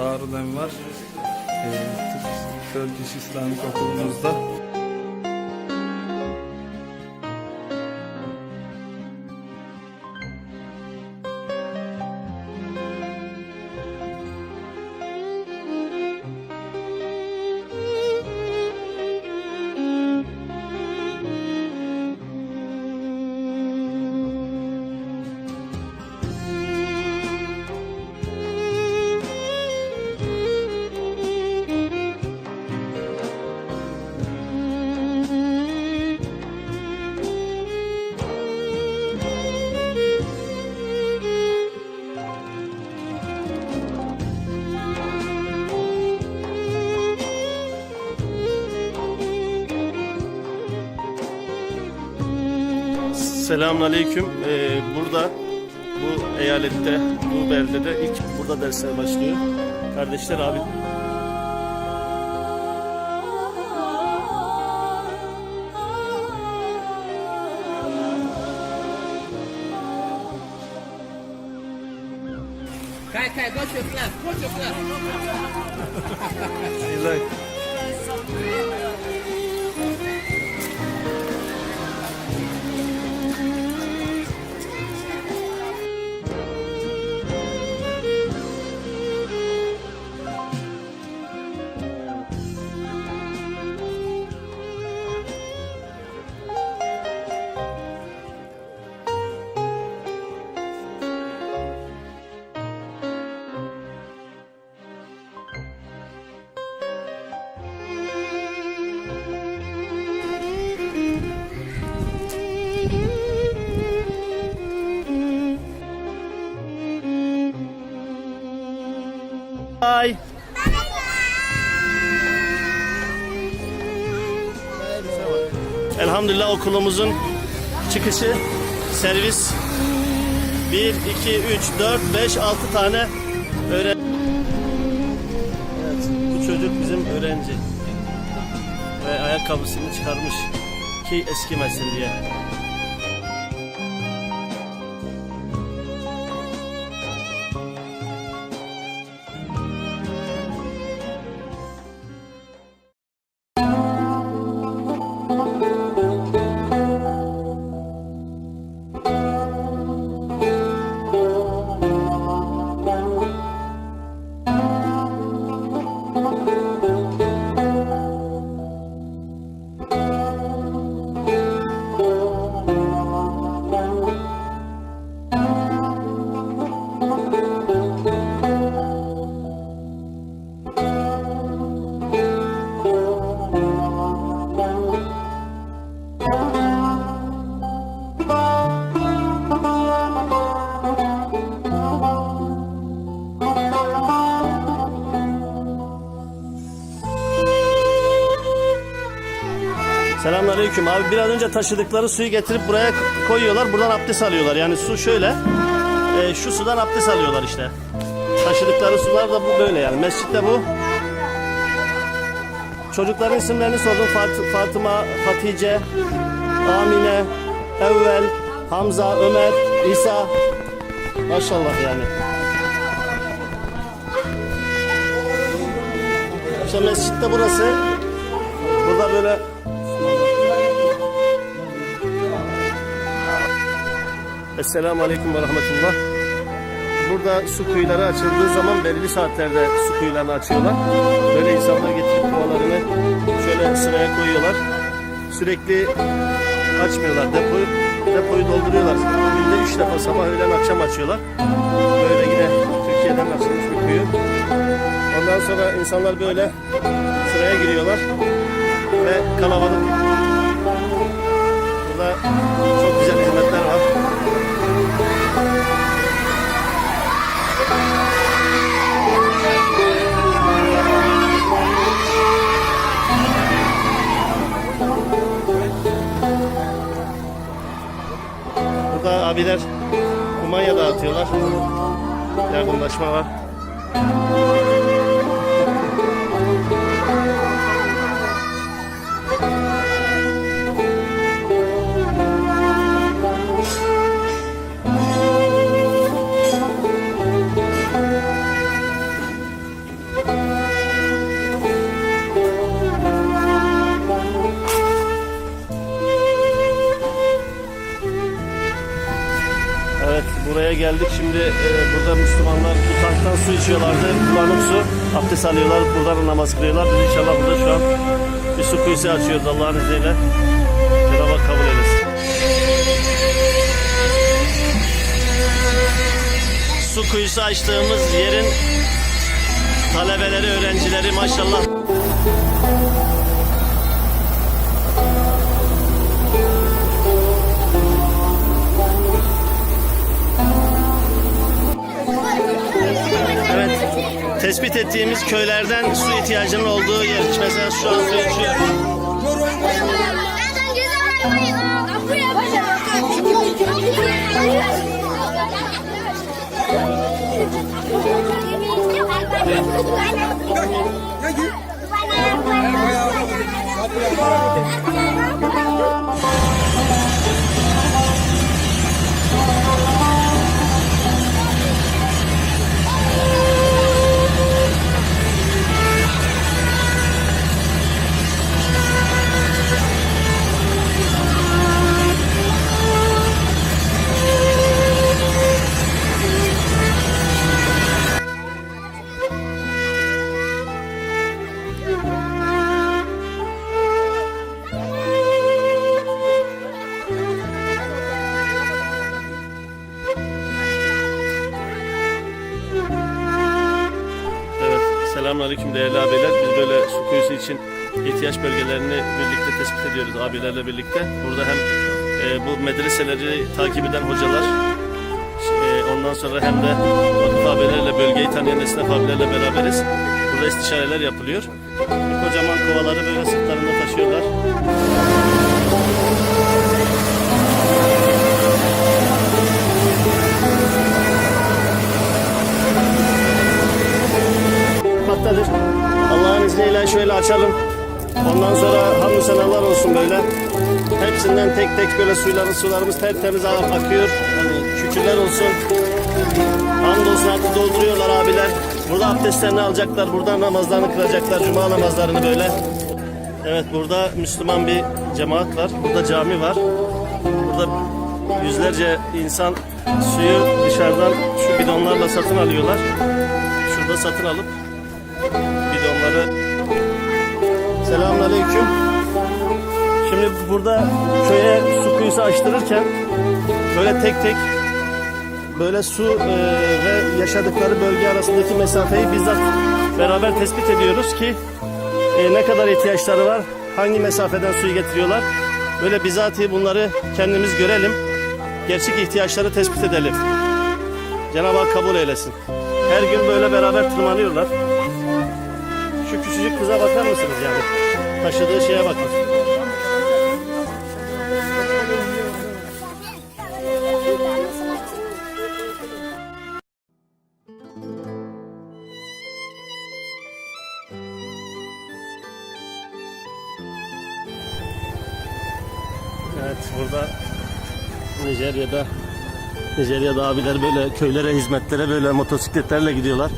Darül Envar e, Tıp Bölgesi İslamik Okulumuzda Selamünaleyküm. Ee, burada bu eyalette, bu beldede ilk burada dersler başlıyor. Kardeşler abi. Kai, Kai, go to your class. Go to your class. Ay. Elhamdülillah okulumuzun çıkışı servis 1, 2, 3, 4, 5, 6 tane öğren Evet, bu çocuk bizim öğrenci. Ve ayakkabısını çıkarmış ki eskimesin diye. Selamünaleyküm abi. Biraz önce taşıdıkları suyu getirip buraya koyuyorlar. Buradan abdest alıyorlar. Yani su şöyle e, şu sudan abdest alıyorlar işte. Taşıdıkları sular da bu böyle yani. Mescitte bu. Çocukların isimlerini sordum. Fat- Fatıma, Hatice, Amine, Evvel, Hamza, Ömer, İsa. Maşallah yani. İşte mescitte burası. Burada böyle Esselamu Aleyküm ve Rahmetullah. Burada su kuyuları açıldığı zaman belirli saatlerde su kuyularını açıyorlar. Böyle insanlar getirip kovalarını şöyle sıraya koyuyorlar. Sürekli açmıyorlar. Depoyu, depoyu dolduruyorlar. Günde üç defa sabah öğlen akşam açıyorlar. Böyle yine Türkiye'den açılmış bir kuyu. Ondan sonra insanlar böyle sıraya giriyorlar. Ve kalabalık. Burada çok güzel hizmetler abiler kumanya dağıtıyorlar. Yardımlaşma var. E, burada Müslümanlar bu tanktan su içiyorlardı. Kullanıp su. Abdest alıyorlar. Buradan namaz kılıyorlar. Biz inşallah burada şu an bir su kuyusu açıyoruz Allah'ın izniyle. Cenab-ı Hak kabul eylesin. Su kuyusu açtığımız yerin talebeleri, öğrencileri maşallah Tespit ettiğimiz köylerden su ihtiyacının olduğu yer. Mesela şu an su içiyor. Evet. Selamünaleyküm değerli abiler. Biz böyle su kuyusu için ihtiyaç bölgelerini birlikte tespit ediyoruz abilerle birlikte. Burada hem e, bu medreseleri takip eden hocalar e, ondan sonra hem de abilerle bölgeyi tanıyan esnaf abilerle beraberiz. Burada istişareler yapılıyor. Kocaman kovaları böyle sırtlarında taşıyorlar. Açalım. Ondan sonra hamdü senalar olsun böyle. Hepsinden tek tek böyle suylarımız, sularımız tertemiz ak- akıyor. Şükürler olsun. Hamdolsun artık dolduruyorlar abiler. Burada abdestlerini alacaklar. Burada namazlarını kılacaklar. Cuma namazlarını böyle. Evet burada Müslüman bir cemaat var. Burada cami var. Burada yüzlerce insan suyu dışarıdan şu bidonlarla satın alıyorlar. Şurada satın alıp Selamünaleyküm. Şimdi burada köye su kuyusu açtırırken böyle tek tek böyle su e, ve yaşadıkları bölge arasındaki mesafeyi bizzat beraber tespit ediyoruz ki e, ne kadar ihtiyaçları var, hangi mesafeden suyu getiriyorlar. Böyle bizatihi bunları kendimiz görelim, gerçek ihtiyaçları tespit edelim. Cenab-ı Hak kabul eylesin. Her gün böyle beraber tırmanıyorlar. Küçücük kıza bakar mısınız yani? Taşıdığı şeye bakın. Evet burada Nijerya'da Nijerya'da abiler böyle köylere hizmetlere böyle motosikletlerle gidiyorlar.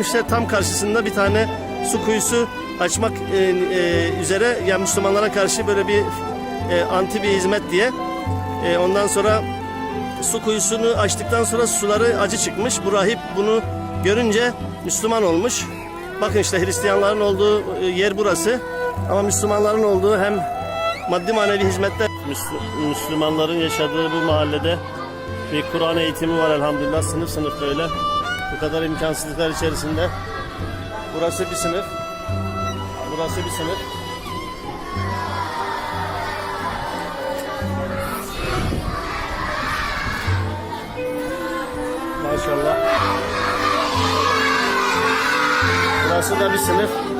İşte tam karşısında bir tane su kuyusu açmak e, e, üzere yani Müslümanlara karşı böyle bir e, anti bir hizmet diye. E, ondan sonra su kuyusunu açtıktan sonra suları acı çıkmış. Bu rahip bunu görünce Müslüman olmuş. Bakın işte Hristiyanların olduğu e, yer burası. Ama Müslümanların olduğu hem maddi manevi hizmetler Müsl- Müslümanların yaşadığı bu mahallede bir Kur'an eğitimi var elhamdülillah sınıf sınıf böyle. Bu kadar imkansızlıklar içerisinde. Burası bir sınıf. Burası bir sınıf. Maşallah. Burası da bir sınıf.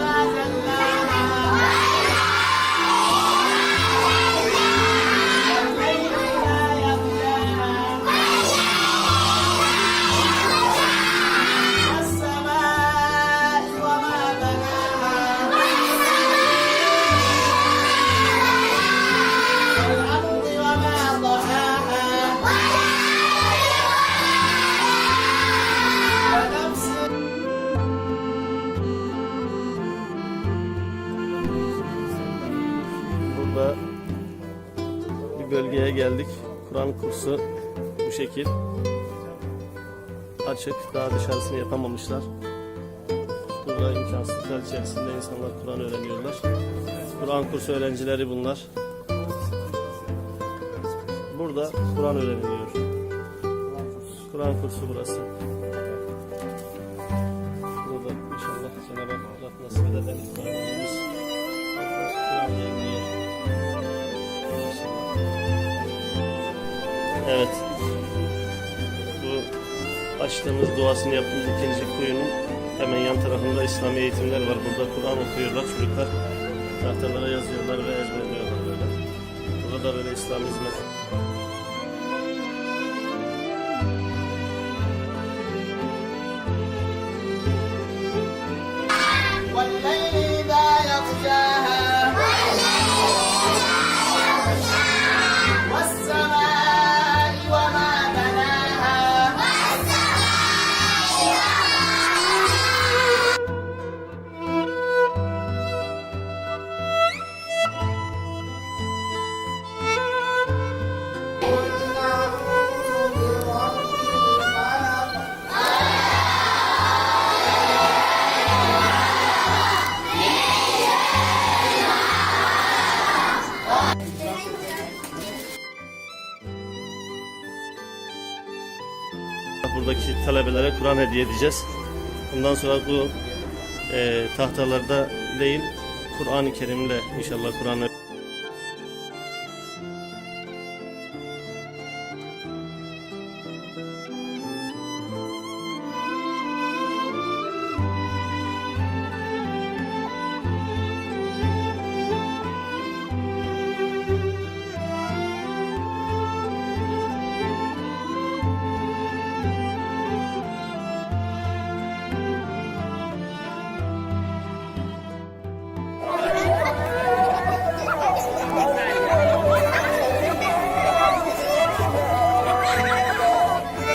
Geldik. Kur'an kursu bu şekil. Açık, daha dışarısını yapamamışlar. Burada imkansızlıklar içerisinde insanlar Kur'an öğreniyorlar. Kur'an kursu öğrencileri bunlar. Burada Kur'an öğreniliyor. Kur'an kursu burası. Açtığımız duasını yaptığımız ikinci kuyunun hemen yan tarafında İslami eğitimler var. Burada Kur'an okuyorlar çocuklar. Tahtalara yazıyorlar ve ezberliyorlar böyle. Burada da böyle İslam hizmet. Buradaki talebelere Kur'an hediye edeceğiz. Bundan sonra bu e, tahtalarda değil Kur'an-ı Kerim'le inşallah Kur'an'ı